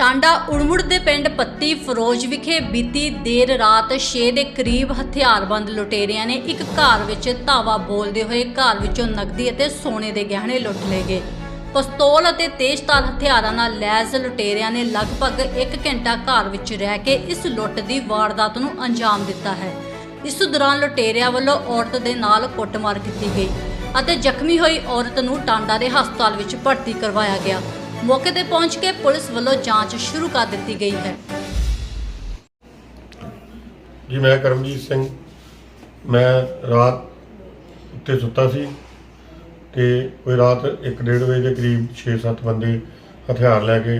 ਟਾਂਡਾ ਉੜਮੁੜ ਦੇ ਪਿੰਡ ਪੱਤੀ ਫਰੋਜ਼ ਵਿਖੇ ਬੀਤੀ ਦੇਰ ਰਾਤ 6 ਦੇ ਕਰੀਬ ਹਥਿਆਰਬੰਦ ਲੁਟੇਰਿਆਂ ਨੇ ਇੱਕ ਘਰ ਵਿੱਚ ਧਾਵਾ ਬੋਲਦੇ ਹੋਏ ਘਰ ਵਿੱਚੋਂ ਨਕਦੀ ਅਤੇ ਸੋਨੇ ਦੇ ਗਹਿਣੇ ਲੁੱਟ ਲਏ ਗਏ। ਪਿਸਤੌਲ ਅਤੇ ਤੇਜ਼ਧਾਰ ਹਥਿਆਰਾਂ ਨਾਲ ਲੈਸ ਲੁਟੇਰਿਆਂ ਨੇ ਲਗਭਗ 1 ਘੰਟਾ ਘਰ ਵਿੱਚ ਰਹਿ ਕੇ ਇਸ ਲੁੱਟ ਦੀ ਵਾਰਦਾਤ ਨੂੰ ਅੰਜਾਮ ਦਿੱਤਾ ਹੈ। ਇਸ ਦੌਰਾਨ ਲੁਟੇਰਿਆਂ ਵੱਲੋਂ ਔਰਤ ਦੇ ਨਾਲ ਕੁੱਟਮਾਰ ਕੀਤੀ ਗਈ ਅਤੇ ਜ਼ਖਮੀ ਹੋਈ ਔਰਤ ਨੂੰ ਟਾਂਡਾ ਦੇ ਹਸਪਤਾਲ ਵਿੱਚ ਭਰਤੀ ਕਰਵਾਇਆ ਗਿਆ। ਮੌਕੇ ਤੇ ਪਹੁੰਚ ਕੇ ਪੁਲਿਸ ਵੱਲੋਂ ਜਾਂਚ ਸ਼ੁਰੂ ਕਰ ਦਿੱਤੀ ਗਈ ਹੈ। ਜੀ, ਮੈਂ ਕਰਮਜੀਤ ਸਿੰਘ। ਮੈਂ ਰਾਤ ਉੱਤੇ ਸੁੱਤਾ ਸੀ ਤੇ ਕੋਈ ਰਾਤ 1:30 ਵਜੇ ਦੇ ਕਰੀਬ 6-7 ਬੰਦੇ ਹਥਿਆਰ ਲੈ ਕੇ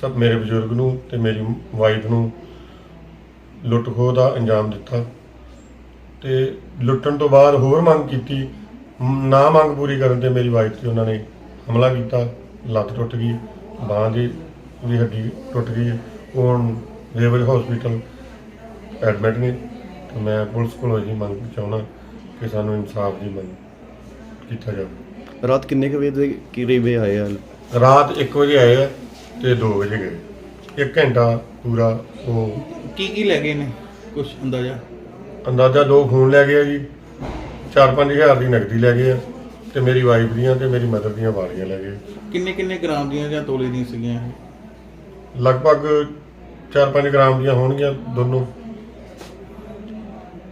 ਸਭ ਮੇਰੇ ਬਜ਼ੁਰਗ ਨੂੰ ਤੇ ਮੇਰੀ ਵਾਈਫ ਨੂੰ ਲੁੱਟ ਖੋਹ ਦਾ ਅੰਜਾਮ ਦਿੱਤਾ ਤੇ ਲੁੱਟਣ ਤੋਂ ਬਾਅਦ ਹੋਰ ਮੰਗ ਕੀਤੀ। ਨਾ ਮੰਗ ਪੂਰੀ ਕਰਨ ਤੇ ਮੇਰੀ ਵਾਈਫ ਤੇ ਉਹਨਾਂ ਨੇ ਹਮਲਾ ਕੀਤਾ। ਲੱਤ ਟੁੱਟ ਗਈ ਬਾਂਹ ਦੀ ਵੀ ਹੱਡੀ ਟੁੱਟ ਗਈ ਉਹ ਹੁਣ ਰੇਵਲ ਹਸਪੀਟਲ ਐਡਮਿਟ ਨੇ ਤੇ ਮੈਂ ਪੁਲਿਸ ਕੋਲੋਂ ਇਹੀ ਮੰਗ ਚਾਹੁੰਦਾ ਕਿ ਸਾਨੂੰ ਇਨਸਾਫ ਦੀ ਮੰਗ ਕੀਤਾ ਜਾਵੇ। ਰਾਤ ਕਿੰਨੇ ਕੁ ਵਜੇ ਦੇ ਕਰੀਬੇ ਆਏ ਆ? ਰਾਤ 1 ਵਜੇ ਆਏ ਆ ਤੇ 2 ਵਜੇ ਗਏ। 1 ਘੰਟਾ ਪੂਰਾ ਉਹ ਕੀ ਕੀ ਲੈ ਗਏ ਨੇ? ਕੁਝ ਅੰਦਾਜ਼ਾ? ਅੰਦਾਜ਼ਾ ਦੋ ਫੋਨ ਲੈ ਗਏ ਆ ਜੀ। 4-5 ਹਜ਼ਾਰ ਦੀ ਨਕਦੀ ਲੈ ਗਏ ਆ। ਤੇ ਮੇਰੀ ਵਾਈਫ ਦੀਆਂ ਤੇ ਮੇਰੀ ਮਦਰ ਦੀਆਂ ਵਾਲੀਆਂ ਲੈ ਗਏ। ਕਿੰਨੇ ਕਿੰਨੇ ਗ੍ਰਾਮ ਦੀਆਂ ਜਾਂ ਤੋਲੇ ਦੀਆਂ ਸੀਗੀਆਂ ਇਹ? ਲਗਭਗ 4-5 ਗ੍ਰਾਮ ਦੀਆਂ ਹੋਣਗੀਆਂ ਦੋਨੋਂ।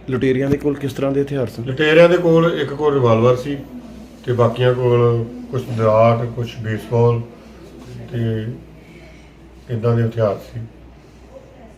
ਲੁਟੇਰੀਆਂ ਦੇ ਕੋਲ ਕਿਸ ਤਰ੍ਹਾਂ ਦੇ ਹਥਿਆਰ ਸਨ ਲੁਟੇਰਿਆਂ ਦੇ ਕੋਲ ਇੱਕ ਕੋਲ ਰਿਵਾਲਵਰ ਸੀ ਤੇ ਬਾਕੀਆਂ ਕੋਲ ਕੁਝ ਦਰਾਟ ਕੁਝ ਬੇਸਬਾਲ ਤੇ ਇਦਾਂ ਦੇ ਹਥਿਆਰ ਸੀ।